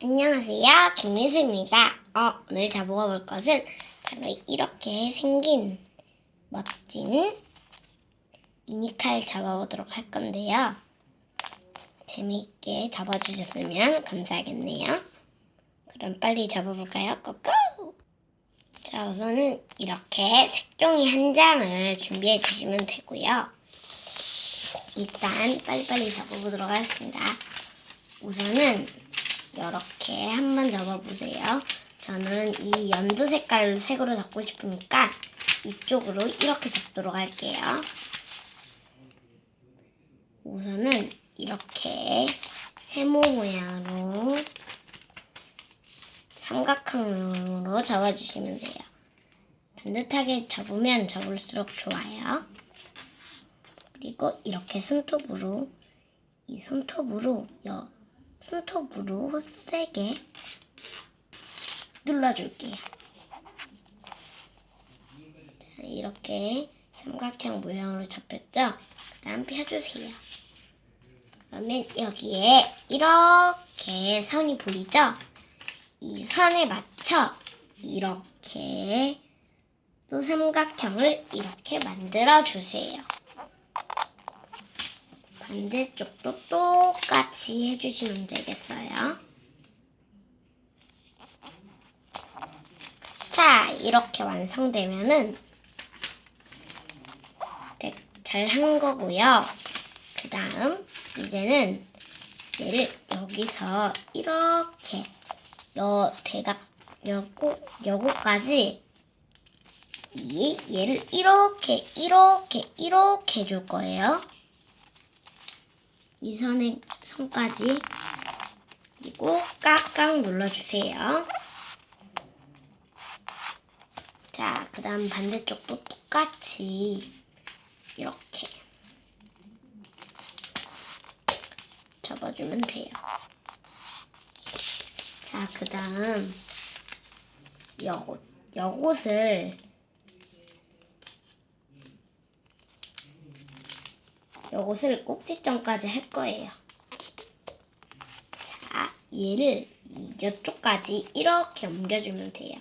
안녕하세요. 김미수입니다. 어, 오늘 잡아볼 것은 바로 이렇게 생긴 멋진 미니칼 잡아보도록 할 건데요. 재미있게 잡아주셨으면 감사하겠네요. 그럼 빨리 잡아볼까요? 고고! 자, 우선은 이렇게 색종이 한 장을 준비해 주시면 되고요. 일단 빨리빨리 잡아보도록 하겠습니다. 우선은 이렇게 한번 접어보세요. 저는 이 연두 색깔 색으로 잡고 싶으니까 이쪽으로 이렇게 잡도록 할게요. 우선은 이렇게 세모 모양으로 삼각형으로 잡아주시면 돼요. 반듯하게 접으면 접을수록 좋아요. 그리고 이렇게 손톱으로 이 손톱으로 여 손톱으로 세게 눌러줄게요. 자, 이렇게 삼각형 모양으로 접혔죠? 그 다음 펴주세요. 그러면 여기에 이렇게 선이 보이죠? 이 선에 맞춰 이렇게 또 삼각형을 이렇게 만들어 주세요. 반대쪽도 똑같이 해주시면 되겠어요. 자, 이렇게 완성되면은 네, 잘한 거고요. 그 다음 이제는 얘를 여기서 이렇게 여 대각 여고 여고까지 이 얘를 이렇게 이렇게 이렇게 해줄 거예요. 이 선의 선까지 그리고 깍깍 눌러주세요. 자, 그 다음 반대쪽도 똑같이 이렇게 접어주면 돼요. 자, 그 다음 여옷, 여옷을 요것을 꼭지점까지 할 거예요. 자, 얘를 이쪽까지 이렇게 옮겨주면 돼요.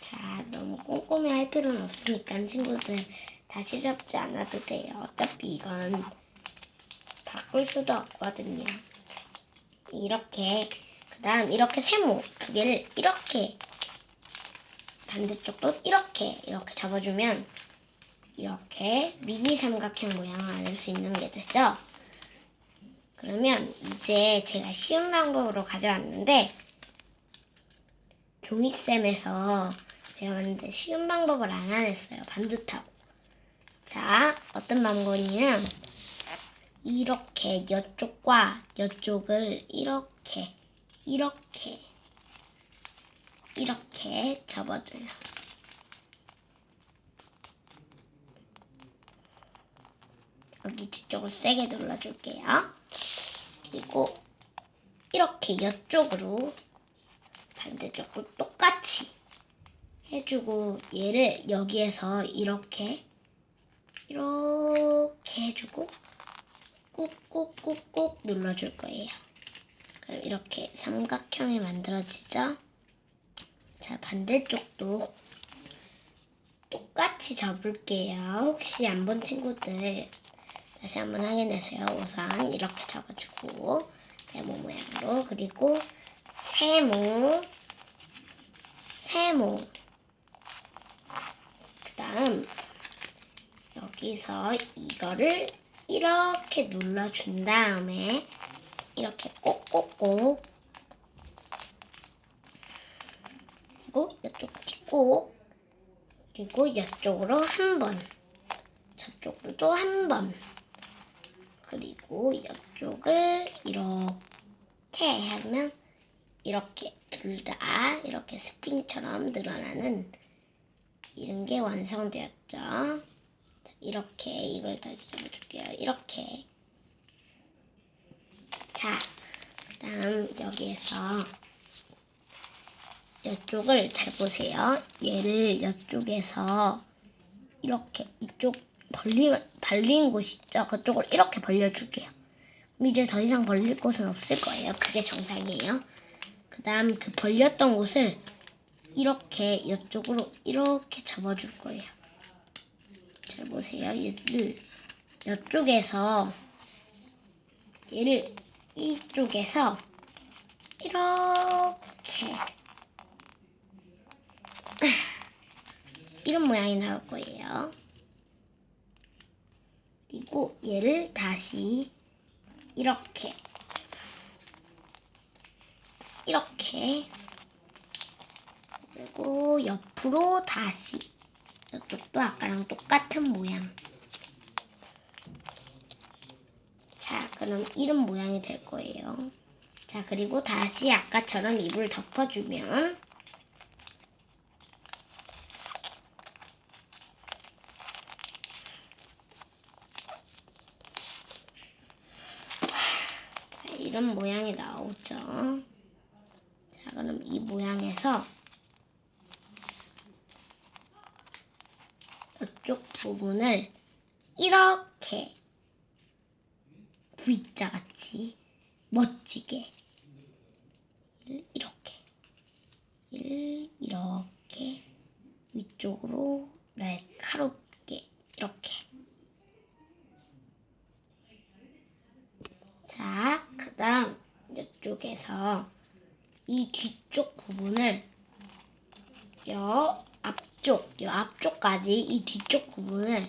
자, 너무 꼼꼼히 할 필요는 없으니까 친구들 다시 접지 않아도 돼요. 어차피 이건 바꿀 수도 없거든요. 이렇게 그 다음 이렇게 세모 두 개를 이렇게 반대쪽도 이렇게 이렇게 접어주면 이렇게 미니 삼각형 모양을 만들 수 있는 게 되죠. 그러면 이제 제가 쉬운 방법으로 가져왔는데 종이쌤에서 제가 만든 쉬운 방법을 안 해냈어요. 반듯하고. 자, 어떤 방법이냐면 이렇게 이쪽과 이쪽을 이렇게 이렇게 이렇게 접어줘요. 여기 뒤쪽을 세게 눌러줄게요. 그리고 이렇게 이쪽으로 반대쪽도 똑같이 해주고 얘를 여기에서 이렇게 이렇게 해주고 꾹꾹꾹꾹 눌러줄 거예요. 그럼 이렇게 삼각형이 만들어지죠? 자, 반대쪽도 똑같이 접을게요. 혹시 안 본 친구들 다시 한번 확인해세요. 우선 이렇게 잡아주고 네모 모양으로. 그리고 세모 세모. 그 다음 여기서 이거를 이렇게 눌러준 다음에 이렇게 꼭꼭꼭 그리고 이쪽 뒷꼭 그리고 이쪽으로 한 번 저쪽으로도 한번 그리고 이쪽을 이렇게 하면 이렇게 둘 다 이렇게 스프링처럼 늘어나는 이런 게 완성되었죠. 자, 이렇게 이걸 다시 접어줄게요. 이렇게 자, 그다음 여기에서 이쪽을 잘 보세요. 얘를 이쪽에서 이렇게 이쪽 벌리, 벌린 곳 있죠? 그쪽을 이렇게 벌려줄게요. 이제 더 이상 벌릴 곳은 없을 거예요. 그게 정상이에요. 그 다음 그 벌렸던 곳을 이렇게 이쪽으로 이렇게 접어줄 거예요. 잘 보세요. 얘를 이쪽에서 얘를 이쪽에서 이렇게 이런 모양이 나올 거예요. 그리고 얘를 다시 이렇게. 이렇게. 그리고 옆으로 다시. 이쪽도 아까랑 똑같은 모양. 자 그럼 이런 모양이 될 거예요. 자 그리고 다시 아까처럼 이불 덮어주면 자, 이런 모양이 나오죠. 자, 그럼 이 모양에서 이쪽 부분을 이렇게 V자 같이 멋지게 이렇게 이렇게 위쪽으로 날카롭게 이렇게 자, 이쪽에서 이 뒤쪽 부분을 여 앞쪽, 여 앞쪽까지 이 뒤쪽 부분을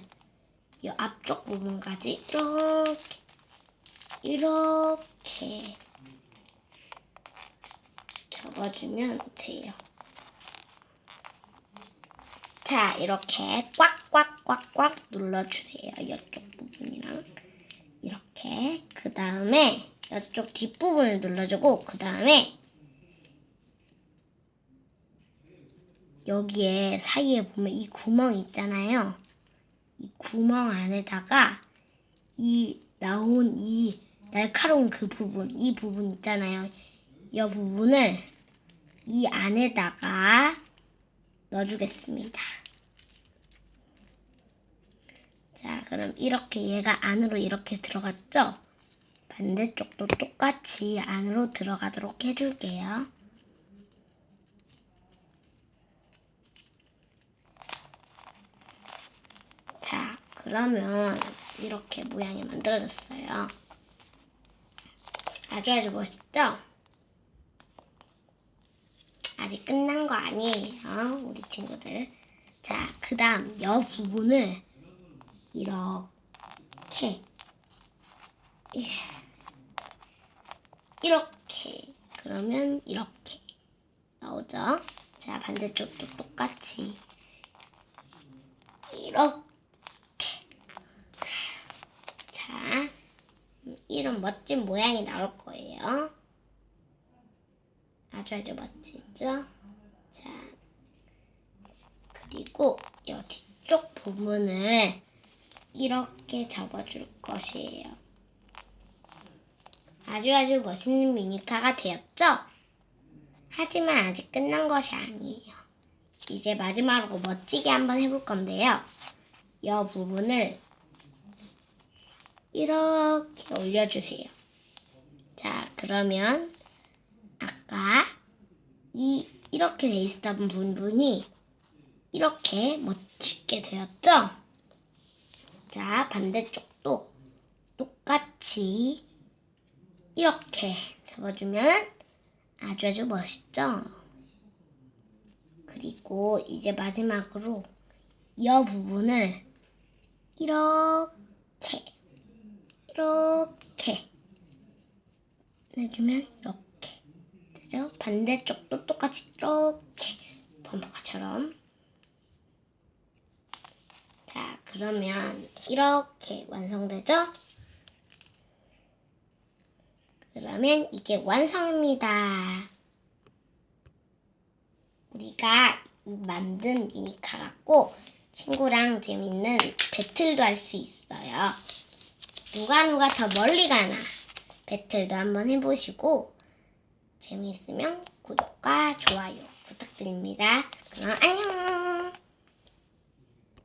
여 앞쪽 부분까지 이렇게 이렇게 접어주면 돼요. 자, 이렇게 꽉꽉꽉꽉 눌러주세요. 이쪽 부분이랑. 이렇게 그 다음에 이쪽 뒷부분을 눌러주고 그 다음에 여기에 사이에 보면 이 구멍 있잖아요. 이 구멍 안에다가 이 나온 이 날카로운 그 부분, 이 부분 있잖아요. 이 부분을 이 안에다가 넣어주겠습니다. 자, 그럼 이렇게 얘가 안으로 이렇게 들어갔죠? 반대쪽도 똑같이 안으로 들어가도록 해줄게요. 자, 그러면 이렇게 모양이 만들어졌어요. 아주 아주 멋있죠? 아직 끝난 거 아니에요, 우리 친구들. 자, 그 다음 여 부분을 이렇게 예. 이렇게 그러면 이렇게 나오죠. 자 반대쪽도 똑같이 이렇게 자 이런 멋진 모양이 나올 거예요. 아주 아주 멋지죠? 자 그리고 이 뒤쪽 부분을 이렇게 접어줄 것이에요. 아주 아주 멋있는 미니카가 되었죠? 하지만 아직 끝난 것이 아니에요. 이제 마지막으로 멋지게 한번 해볼 건데요. 이 부분을 이렇게 올려주세요. 자, 그러면 아까 이 이렇게 돼 있었던 부분이 이렇게 멋지게 되었죠? 자, 반대쪽도 똑같이 이렇게 접어주면 아주 아주 멋있죠? 그리고 이제 마지막으로 이 부분을 이렇게 이렇게 해주면 이렇게 되죠? 반대쪽도 똑같이 이렇게 범퍼가처럼 자, 그러면 이렇게 완성되죠? 그러면 이게 완성입니다. 우리가 만든 미니카 갖고 친구랑 재밌는 배틀도 할 수 있어요. 누가 누가 더 멀리 가나 배틀도 한번 해보시고 재미있으면 구독과 좋아요 부탁드립니다. 그럼 안녕!